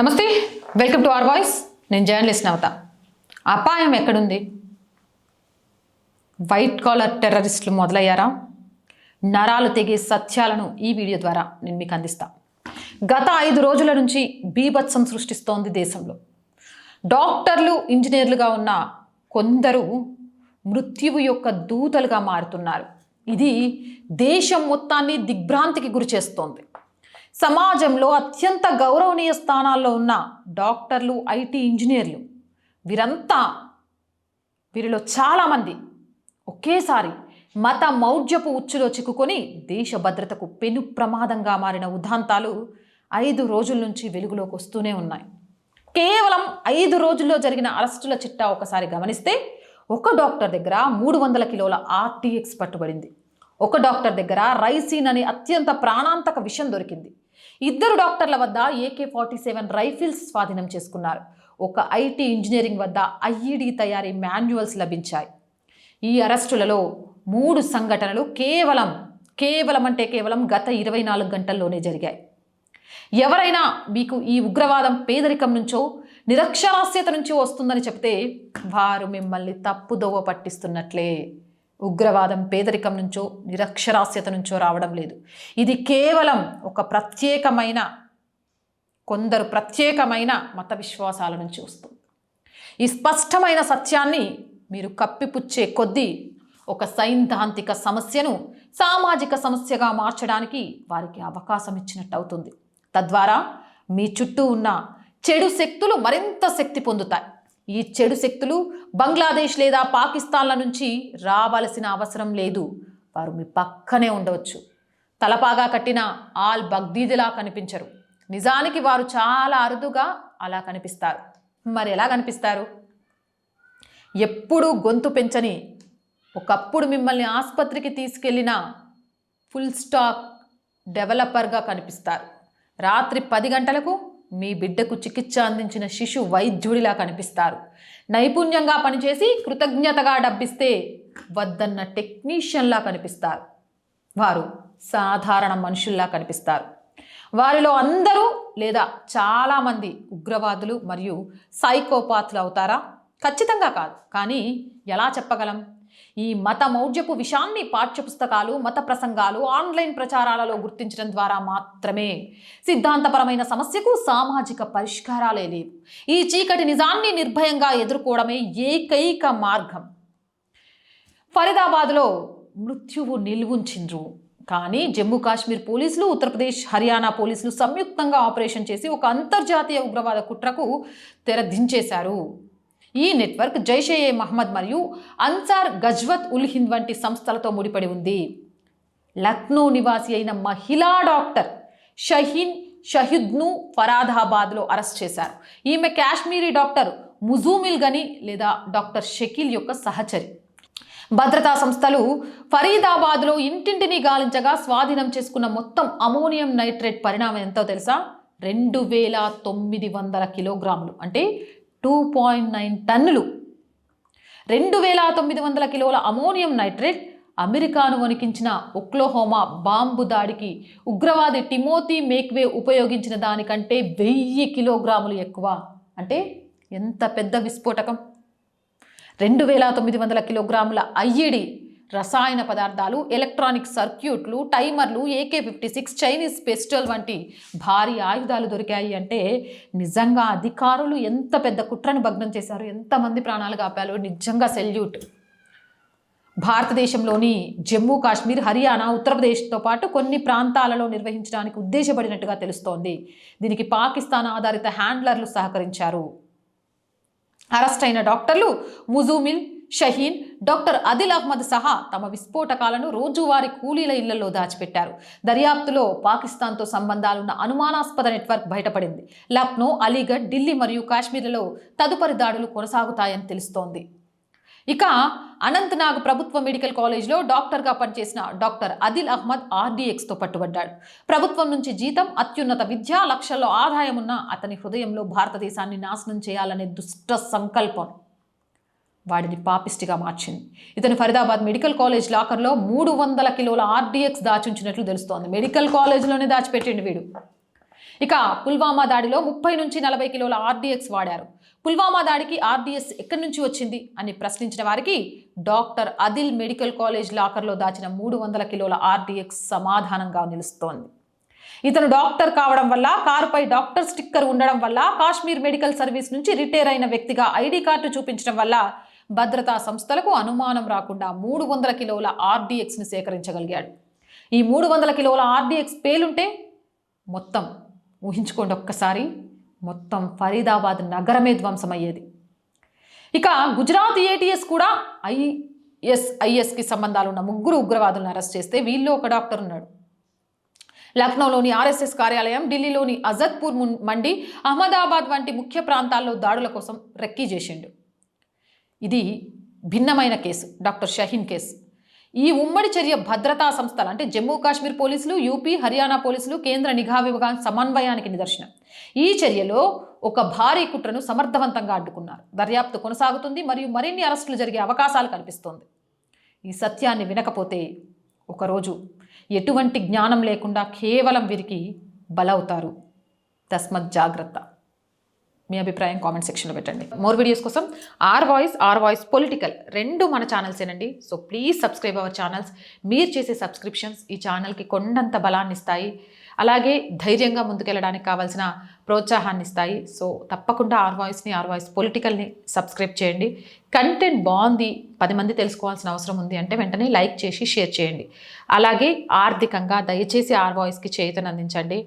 నమస్తే welcome to R voice. నేను journalist Navata. అపాయం ఎక్కడుంది? వైట్ కాలర్ టెర్రరిస్టులు మొదలయ్యారా? నరాలు తెగే సత్యాలను ఈ వీడియో ద్వారా నేను మీకు అందిస్తా. గత ఐదు రోజుల నుంచి బీభత్సం సృష్టిస్తోంది దేశంలో. డాక్టర్లు ఇంజనీర్లుగా ఉన్న కొందరు మృత్యువు యొక్క దూతలుగా మారుతున్నారు. ఇది దేశం మొత్తాన్ని దిగ్భ్రాంతికి గురి చేస్తోంది సమాజంలో అత్యంత గౌరవనీయ స్థానాల్లో ఉన్న డాక్టర్లు ఐటీ ఇంజనీర్లు. వీరంతా వీరిలో చాలామంది ఒకేసారి మత మౌఢ్యపు ఉచ్చులో చిక్కుకొని దేశ భద్రతకు పెను ప్రమాదంగా మారిన ఉదాంతాలు ఐదు రోజుల నుంచి వెలుగులోకి వస్తూనే ఉన్నాయి. కేవలం ఐదు రోజుల్లో జరిగిన అరెస్టుల చిట్టా ఒకసారి గమనిస్తే ఒక డాక్టర్ దగ్గర మూడు వందల కిలోల ఆర్టీఎక్స్ పట్టుబడింది. ఒక డాక్టర్ దగ్గర రైసిన్ అనే అత్యంత ప్రాణాంతక విషయం దొరికింది. ఇద్దరు డాక్టర్ల వద్ద ఏకే ఫార్టీ సెవెన్ రైఫిల్స్ స్వాధీనం చేసుకున్నారు. ఒక ఐటీ ఇంజనీరింగ్ వద్ద ఐఈడి తయారీ మాన్యువల్స్ లభించాయి. ఈ అరెస్టులలో మూడు సంఘటనలు కేవలం కేవలం అంటే కేవలం గత ఇరవై నాలుగు గంటల్లోనే జరిగాయి. ఎవరైనా మీకు ఈ ఉగ్రవాదం పేదరికం నుంచో నిరక్షరాస్యత నుంచి వస్తుందని చెప్తే వారు మిమ్మల్ని తప్పుదోవ పట్టిస్తున్నట్లే. ఉగ్రవాదం పేదరికం నుంచో నిరక్షరాస్యత నుంచో రావడం లేదు. ఇది కేవలం ఒక ప్రత్యేకమైన కొందరు ప్రత్యేకమైన మత విశ్వాసాల నుంచి వస్తుంది. ఈ స్పష్టమైన సత్యాన్ని మీరు కప్పిపుచ్చే కొద్దీ ఒక సైద్ధాంతిక సమస్యను సామాజిక సమస్యగా మార్చడానికి వారికి అవకాశం ఇచ్చినట్టు అవుతుంది. తద్వారా మీ చుట్టూ ఉన్న చెడు శక్తులు మరింత శక్తి పొందుతాయి. ఈ చెడు శక్తులు బంగ్లాదేశ్ లేదా పాకిస్తాన్ల నుంచి రావలసిన అవసరం లేదు. వారు మీ పక్కనే ఉండవచ్చు. తలపాగా కట్టిన ఆల్ బగ్దీదిలా కనిపించరు. నిజానికి వారు చాలా అరుదుగా అలా కనిపిస్తారు. మరి ఎలా కనిపిస్తారు? ఎప్పుడూ గొంతు పెంచని ఒకప్పుడు మిమ్మల్ని ఆసుపత్రికి తీసుకెళ్ళిన ఫుల్ స్టాక్ డెవలపర్గా కనిపిస్తారు. రాత్రి పది గంటలకు మీ బిడ్డకు చికిత్స అందించిన శిశు వైద్యుడిలా కనిపిస్తారు. నైపుణ్యంగా పనిచేసి కృతజ్ఞతగా డబ్బిస్తే వద్దన్న టెక్నీషియన్లా కనిపిస్తారు. వారు సాధారణ మనుషుల్లా కనిపిస్తారు. వారిలో అందరూ లేదా చాలామంది ఉగ్రవాదులు మరియు సైకోపాత్లు అవుతారా? ఖచ్చితంగా కాదు. కానీ ఎలా చెప్పగలం? ఈ మత మౌఢ్యపు విషయాన్ని పాఠ్యపుస్తకాలు మత ప్రసంగాలు ఆన్లైన్ ప్రచారాలలో గుర్తించడం ద్వారా మాత్రమే సిద్ధాంతపరమైన సమస్యకు సామాజిక పరిష్కారాలే లేవు. ఈ చీకటి నిజాన్ని నిర్భయంగా ఎదుర్కోవడమే ఏకైక మార్గం. ఫరీదాబాద్లో మృత్యువు నిల్వుంచిండ్రు. కానీ జమ్మూ కాశ్మీర్ పోలీసులు ఉత్తరప్రదేశ్ హర్యానా పోలీసులు సంయుక్తంగా ఆపరేషన్ చేసి ఒక అంతర్జాతీయ ఉగ్రవాద కుట్రకు తెరదించేశారు ఈ నెట్వర్క్ జైషే ఏ మహమ్మద్ మరియు అన్సార్ గజ్వత్ ఉల్ హింద్ వంటి సంస్థలతో ముడిపడి ఉంది. లక్నో నివాసి అయిన మహిళా డాక్టర్ షహీన్ షహీద్ను ఫరాదాబాద్లో అరెస్ట్ చేశారు. ఈమె కాశ్మీరీ డాక్టర్ ముజూమిల్ గని లేదా డాక్టర్ షకీల్ యొక్క సహచరి. భద్రతా సంస్థలు ఫరీదాబాద్లో ఇంటింటిని గాలించగా స్వాధీనం చేసుకున్న మొత్తం అమోనియం నైట్రేట్ పరిణామం ఎంతో తెలుసా? రెండు వేల తొమ్మిది వందల కిలోగ్రాములు. అంటే టూ పాయింట్ నైన్ టన్నులు. రెండు వేల తొమ్మిది వందల కిలోల అమోనియం నైట్రేట్ అమెరికాను వణికించిన ఒక్లోహోమా బాంబు దాడికి ఉగ్రవాది టిమోతి మేక్వే ఉపయోగించిన దానికంటే వెయ్యి కిలోగ్రాములు ఎక్కువ. అంటే ఎంత పెద్ద విస్ఫోటకం? రెండు వేల తొమ్మిది వందల కిలోగ్రాముల ఐఈడి రసాయన పదార్థాలు ఎలక్ట్రానిక్ సర్క్యూట్లు టైమర్లు AK fifty six Chinese pistol వంటి భారీ ఆయుధాలు దొరికాయి అంటే నిజంగా అధికారులు ఎంత పెద్ద కుట్రను భగ్నం చేశారు ఎంతమంది ప్రాణాలు కాపారు నిజంగా సెల్యూట్. భారతదేశంలోని జమ్మూ కాశ్మీర్ హర్యానా ఉత్తరప్రదేశ్తో పాటు కొన్ని ప్రాంతాలలో నిర్వహించడానికి ఉద్దేశపడినట్టుగా తెలుస్తోంది. దీనికి పాకిస్తాన్ ఆధారిత హ్యాండ్లర్లు సహకరించారు. అరెస్ట్ అయిన డాక్టర్లు ముజూమిల్ షహీన్ డాక్టర్ అదిల్ అహ్మద్ సహా తమ విస్ఫోటకాలను రోజువారీ కూలీల ఇళ్ళలో దాచిపెట్టారు. దర్యాప్తులో పాకిస్తాన్తో సంబంధాలున్న అనుమానాస్పద నెట్వర్క్ బయటపడింది. లక్నో అలీగఢ్ ఢిల్లీ మరియు కాశ్మీర్లలో తదుపరి దాడులు కొనసాగుతాయని తెలుస్తోంది. ఇక అనంతనాగ్ ప్రభుత్వ మెడికల్ కాలేజ్లో డాక్టర్గా పనిచేసిన డాక్టర్ అదిల్ అహ్మద్ ఆర్డీఎక్స్తో పట్టుబడ్డాడు. ప్రభుత్వం నుంచి జీతం అత్యున్నత విద్య లక్షల్లో ఆదాయం ఉన్న అతని హృదయంలో భారతదేశాన్ని నాశనం చేయాలనే దుష్ట సంకల్పం. వాడిని పాపిస్ట్గా మార్చింది. ఇతను ఫరీదాబాద్ మెడికల్ కాలేజ్ లాకర్లో మూడు వందల కిలోల ఆర్డీఎక్స్ దాచుంచినట్లు తెలుస్తోంది. మెడికల్ కాలేజ్లోనే దాచిపెట్టిండు వీడు. ఇక పుల్వామా దాడిలో ముప్పై నుంచి నలభై కిలోల ఆర్డీఎక్స్ వాడారు. పుల్వామా దాడికి ఆర్డీఎస్ ఎక్కడి నుంచి వచ్చింది అని ప్రశ్నించిన వారికి డాక్టర్ అదిల్ మెడికల్ కాలేజ్ లాకర్లో దాచిన మూడు వందల కిలోల ఆర్డీఎక్స్ సమాధానంగా నిలుస్తోంది. ఇతను డాక్టర్ కావడం వల్ల కారుపై డాక్టర్ స్టిక్కర్ ఉండడం వల్ల కాశ్మీర్ మెడికల్ సర్వీస్ నుంచి రిటైర్ అయిన వ్యక్తిగా ఐడి కార్డు చూపించడం వల్ల భద్రతా సంస్థలకు అనుమానం రాకుండా మూడు వందల కిలోల ఆర్డీఎక్స్ని సేకరించగలిగాడు. ఈ మూడు వందల కిలోల ఆర్డీఎక్స్ పేలుంటే మొత్తం ఊహించుకోండి ఒక్కసారి మొత్తం ఫరీదాబాద్ నగరమే ధ్వంసమయ్యేది. ఇక గుజరాత్ ఏటీఎస్ కూడా ఐఎస్ఐఎస్కి సంబంధాలు ఉన్న ముగ్గురు ఉగ్రవాదులను అరెస్ట్ చేస్తే వీళ్ళు ఒక డాక్టర్ ఉన్నాడు. లక్నోలోని ఆర్ఎస్ఎస్ కార్యాలయం ఢిల్లీలోని అజద్పూర్ మున్- మండి అహ్మదాబాద్ వంటి ముఖ్య ప్రాంతాల్లో దాడుల కోసం రెక్కీ చేసిండు. ఇది భిన్నమైన కేసు డాక్టర్ షహీన్ కేసు. ఈ ఉమ్మడి చర్య భద్రతా సంస్థలు అంటే జమ్మూ కాశ్మీర్ పోలీసులు యూపీ హర్యానా పోలీసులు కేంద్ర నిఘా విభాగం సమన్వయానికి నిదర్శనం. ఈ చర్యలో ఒక భారీ కుట్రను సమర్థవంతంగా అడ్డుకున్నారు. దర్యాప్తు కొనసాగుతుంది మరియు మరిన్ని అరెస్టులు జరిగే అవకాశాలు కనిపిస్తోంది. ఈ సత్యాన్ని వినకపోతే ఒకరోజు ఎటువంటి జ్ఞానం లేకుండా కేవలం వీరికి బలవుతారు. తస్మత్ జాగ్రత్త. మీ అభిప్రాయం కామెంట్ సెక్షన్లో పెట్టండి. మోర్ వీడియోస్ కోసం R voice R voice political రెండు మన ఛానల్సేనండి so please subscribe our channels మీరు చేసే సబ్స్క్రిప్షన్స్ ఈ ఛానల్కి కొండంత బలాన్ని ఇస్తాయి. అలాగే ధైర్యంగా ముందుకెళ్ళడానికి కావాల్సిన ప్రోత్సాహాన్ని ఇస్తాయి. సో తప్పకుండా ఆర్ వాయిస్ని ఆర్ వాయిస్ పొలిటికల్ని సబ్స్క్రైబ్ చేయండి. కంటెంట్ బాగుంది పది మంది తెలుసుకోవాల్సిన అవసరం ఉంది అంటే వెంటనే లైక్ చేసి షేర్ చేయండి. అలాగే ఆర్థికంగా దయచేసి ఆర్ వాయిస్కి చేతనందించండి.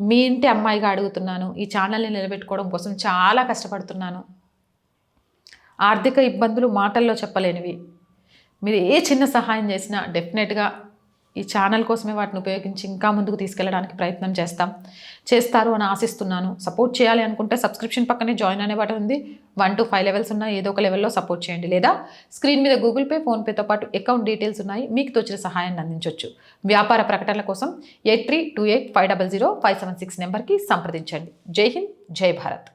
మీ ఇంటి అమ్మాయిగా అడుగుతున్నాను ఈ ఛానల్ని నిలబెట్టుకోవడం కోసం చాలా కష్టపడుతున్నాను. ఆర్థిక ఇబ్బందులు మాటల్లో చెప్పలేనివి. మీరు ఏ చిన్న సహాయం చేసినా డెఫినెట్గా ఈ ఛానల్ కోసమే వాటిని ఉపయోగించి ఇంకా ముందుకు తీసుకెళ్ళడానికి ప్రయత్నం చేస్తాం. చేస్తారు అని ఆశిస్తున్నాను. సపోర్ట్ చేయాలి అనుకుంటే సబ్స్క్రిప్షన్ పక్కనే జాయిన్ అనే బటన్ ఉంది. వన్ టు ఫైవ్ లెవెల్స్ ఉన్నాయి ఏదో ఒక లెవెల్లో సపోర్ట్ చేయండి. లేదా స్క్రీన్ మీద గూగుల్ పే ఫోన్పేతో పాటు అకౌంట్ డీటెయిల్స్ ఉన్నాయి. మీకు తోచిన సహాయాన్ని అందించవచ్చు వ్యాపార ప్రకటనల కోసం eight three two eight five double zero five seven six నెంబర్కి సంప్రదించండి. జై హింద్ జై భారత్.